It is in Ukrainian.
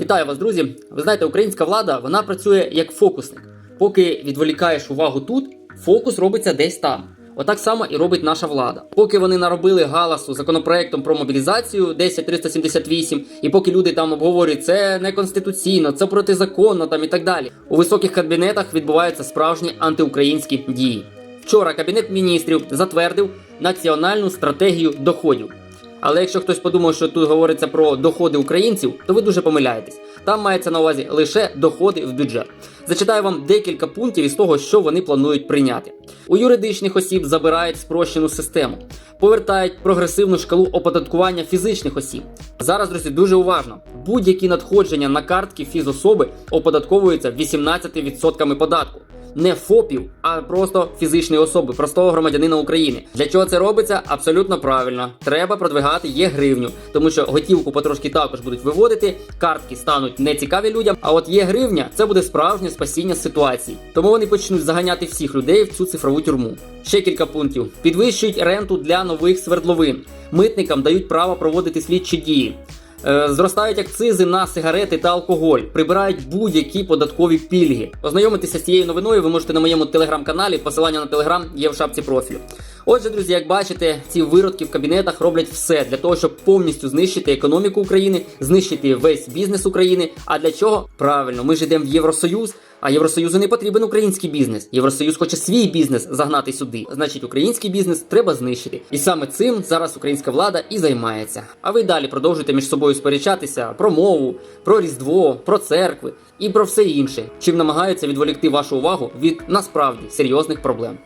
Вітаю вас, друзі! Ви знаєте, українська влада вона працює як фокусник. Поки відволікаєш увагу тут, фокус робиться десь там. Отак само і робить наша влада. Поки вони наробили галасу законопроектом про мобілізацію 10378, і поки люди там обговорюють це неконституційно, це протизаконно там і так далі. У високих кабінетах відбуваються справжні антиукраїнські дії. Вчора кабінет міністрів затвердив національну стратегію доходів. Але якщо хтось подумав, що тут говориться про доходи українців, то ви дуже помиляєтесь. Там мається на увазі лише доходи в бюджет. Зачитаю вам декілька пунктів із того, що вони планують прийняти. У юридичних осіб забирають спрощену систему, повертають прогресивну шкалу оподаткування фізичних осіб. Зараз, друзі, дуже уважно. Будь-які надходження на картки фізособи оподатковуються 18% податку не ФОПів, а просто фізичної особи, простого громадянина України. Для чого це робиться? Абсолютно правильно. Треба продвигати є гривню, тому що готівку потрошки також будуть виводити, картки стануть нецікаві людям. А от є гривня, це буде справжнє спасіння ситуації. Тому вони почнуть заганяти всіх людей в цю цифрову тюрму. Ще кілька пунктів: підвищують ренту для нових свердловин. Митникам дають право проводити слідчі дії. Е, Зростають акцизи на сигарети та алкоголь, прибирають будь-які податкові пільги. Ознайомитися з цією новиною ви можете на моєму телеграм-каналі. Посилання на телеграм є в шапці профілю. Отже, друзі, як бачите, ці виродки в кабінетах роблять все для того, щоб повністю знищити економіку України, знищити весь бізнес України. А для чого? Правильно, ми ж йдемо в Євросоюз. А Євросоюзу не потрібен український бізнес. Євросоюз хоче свій бізнес загнати сюди. Значить, український бізнес треба знищити. І саме цим зараз українська влада і займається. А ви далі продовжуйте між собою сперечатися про мову, про різдво, про церкви і про все інше, чим намагаються відволікти вашу увагу від насправді серйозних проблем.